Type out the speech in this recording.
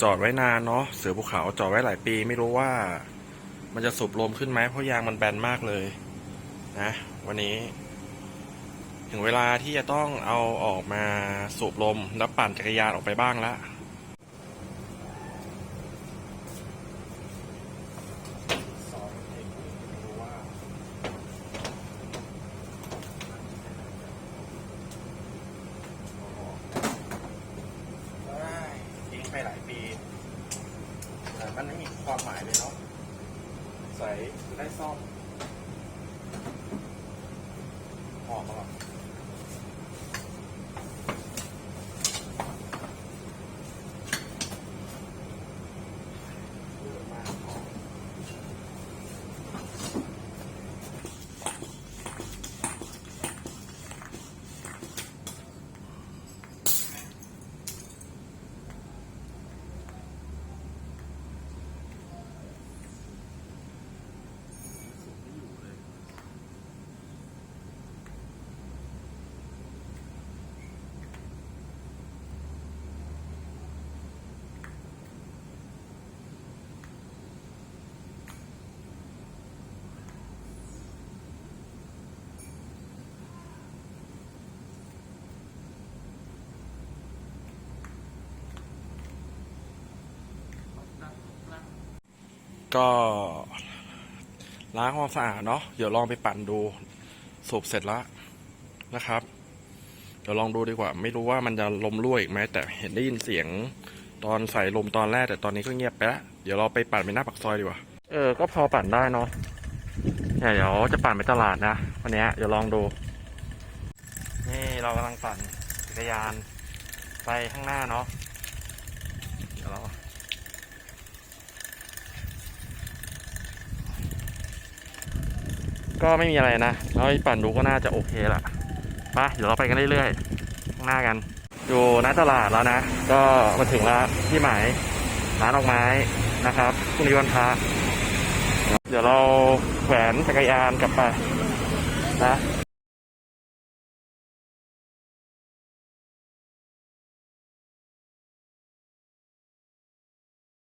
จอดไว้นานเนาะเสือภูเขาจอดไว้หลายปีไม่รู้ว่า มันจะสูบลมขึ้นไหมเพราะยางมันแบนมากเลย นะ วันนี้ ถึงเวลาที่จะต้องเอาออกมาสูบลมแล้วปั่นจักรยานออกไปบ้างละ หลายปีแต่มันไม่มีความหมายเลยเนาะใส่ได้ซ่อมหอมมาหรอย ก็ล้างความสะอาดเนาะเดี๋ยวลองไปปั่นดูสูบเสร็จแล้วนะครับ เดี๋ยวลองดูดีกว่า ไม่รู้ว่ามันจะลมรั่วอีกไหมแต่เห็นได้ยินเสียงตอนใส่ลมตอนแรกแต่ตอนนี้ก็เงียบไปแล้วเดี๋ยวเราไปปั่นไปหน้าปากซอยดีกว่า เออ ก็พอปั่นได้เนาะเนี่ยเดี๋ยวจะปั่นไปตลาดนะวันนี้เดี๋ยวลองดู นี่เรากำลังปั่นจักรยานไปข้างหน้าเนาะเดี๋ยวเรา ก็ไม่มีอะไรนะเราไปปั่นดูก็น่าจะโอเคละไปเดี๋ยวเราไปกันเรื่อยๆข้างหน้ากัน อยู่หน้าตลาดแล้วนะ ก็มาถึงแล้วที่หมายร้านดอกไม้นะครับพรุ่งนี้วันพระเดี๋ยวเราแขวนจักรยานกลับไปนะ